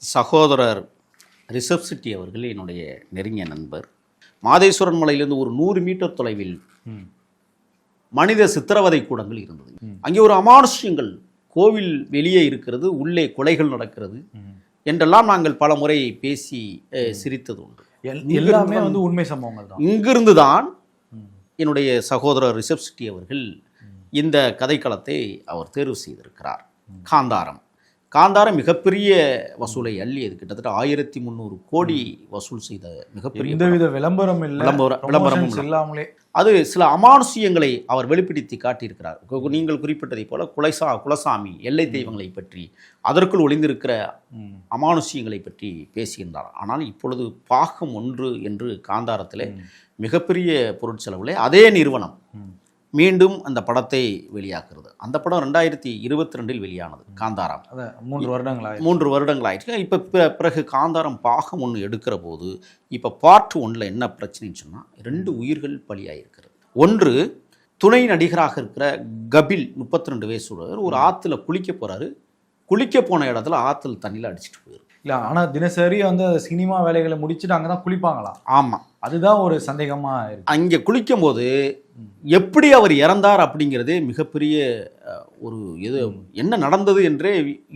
சகோதரர் ரிஷப் சிட்டி அவர்கள் என்னுடைய நெருங்கிய நண்பர். மாதேஸ்வரன் மலையிலிருந்து ஒரு நூறு மீட்டர் தொலைவில். மனித சித்திரவதை கூடங்கள் இருந்தது. அங்கே ஒரு அமானுஷ்யங்கள் கோவில் வெளியே இருக்கிறது உள்ளே கொலைகள் நடக்கிறது. என்றெல்லாம் நாங்கள் பல முறை பேசி சிரித்தது உண்டு எல்- எல்லாமே வந்து உண்மை சம்பவங்கள் தான். இங்கிருந்து தான். என்னுடைய சகோதரர் ரிஷப் சிட்டி அவர்கள் இந்த கதைக்களத்தை அவர் தேர்வு செய்திருக்கிறார். காந்தாரம். காந்தாரம் மிகப்பெரிய வசூலை அள்ளியது. கிட்டத்தட்ட ஆயிரத்தி முந்நூறு கோடி வசூல் செய்த மிகப்பெரிய. எந்தவித விளம்பரம் இல்ல விளம்பரம்- விளம்பரமும் இல்லாமலே. அது சில அமானுஷ்யங்களை அவர் வெளிப்படுத்தி காட்டியிருக்கிறார். நீங்கள் குறிப்பிட்டதைப் போல குலைசா குலசாமி எல்லை தெய்வங்களை பற்றி அதற்குள் ஒளிந்திருக்கிற. அமானுஷ்யங்களை பற்றி பேசுகின்றார் ஆனால் இப்பொழுது பாகம் ஒன்று என்று காந்தாரத்திலே மிகப்பெரிய பொருட்செலவுல அதே நிறுவனம். மீண்டும் அந்த படத்தை வெளியாக்குறது. அந்த படம் ரெண்டாயிரத்தி இருபத்தி ரெண்டில் வெளியானது காந்தாரம். மூன்று வருடங்கள் மூன்று வருடங்கள் ஆயிடுச்சு இப்போ பிறகு காந்தாரம் பாகம் ஒன்று எடுக்கிற போது இப்போ பார்ட் ஒன்றில் என்ன பிரச்சனைன்னு சொன்னால் ரெண்டு உயிர்கள் பலியாயிருக்கிறது. ஒன்று துணை நடிகராக இருக்கிற கபில் முப்பத்தி ரெண்டு வயசுடையவர் ஒரு ஆற்றுல குளிக்க போகிறாரு குளிக்க போன இடத்துல ஆற்றுல தண்ணியில் அடிச்சிட்டு போயிரு இல்ல ஆனா தினசரி வந்து அந்த சினிமா வேலைகளை முடிச்சுட்டு அங்கதான் குளிப்பாங்களாம். ஆமாம் அதுதான் ஒரு சந்தேகமா இருக்கு. அங்கே குளிக்கும்போது எப்படி அவர் இறந்தார் அப்படிங்கிறதே மிகப்பெரிய ஒரு இது என்ன நடந்தது என்றே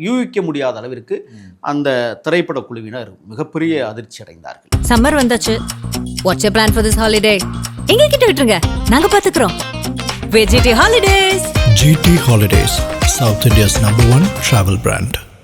யூகிக்க முடியாத அளவிற்கு அந்த திரைப்பட குழுவினர் மிகப்பெரிய அதிர்ச்சி அடைந்தார்கள். சம்மர் வந்தாச்சு. What's plan for this holiday எங்க கிட்ட விட்டுருங்க. நாங்க பாத்துக்கிறோம். V G T holidays GT Holidays, South India's number one travel brand.